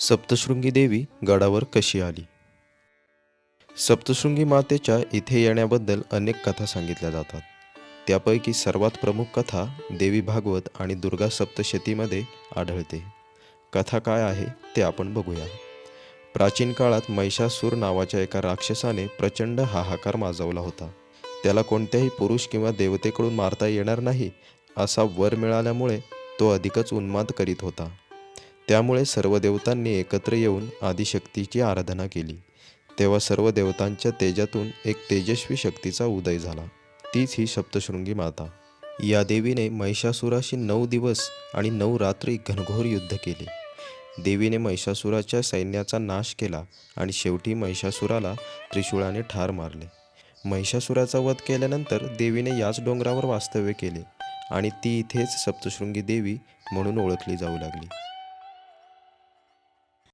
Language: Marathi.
सप्तशृंगी देवी गडावर कशी आली? सप्तशृंगी मातेच्या इथे येण्याबद्दल अनेक कथा सांगितल्या जातात. त्यापैकी सर्वात प्रमुख कथा देवी भागवत आणि दुर्गा सप्तशतीमध्ये आढळते. कथा काय आहे ते आपण बघूया. प्राचीन काळात महिषासूर नावाच्या एका राक्षसाने प्रचंड हाहाकार माजवला होता. त्याला कोणत्याही पुरुष किंवा देवतेकडून मारता येणार नाही असा वर मिळाल्यामुळे तो अधिकच उन्माद करीत होता. त्यामुळे सर्व देवतांनी एकत्र येऊन आदिशक्तीची आराधना केली. तेव्हा सर्व देवतांच्या तेजातून एक तेजस्वी शक्तीचा उदय झाला. तीच ही सप्तशृंगी माता. या देवीने महिषासुराशी नऊ दिवस आणि नऊ रात्री घनघोर युद्ध केले. देवीने महिषासुराच्या सैन्याचा नाश केला आणि शेवटी महिषासुराला त्रिशूळाने ठार मारले. महिषासुराचा वध केल्यानंतर देवीने याच डोंगरावर वास्तव्य केले आणि ती इथेच सप्तशृंगी देवी म्हणून ओळखली जाऊ लागली.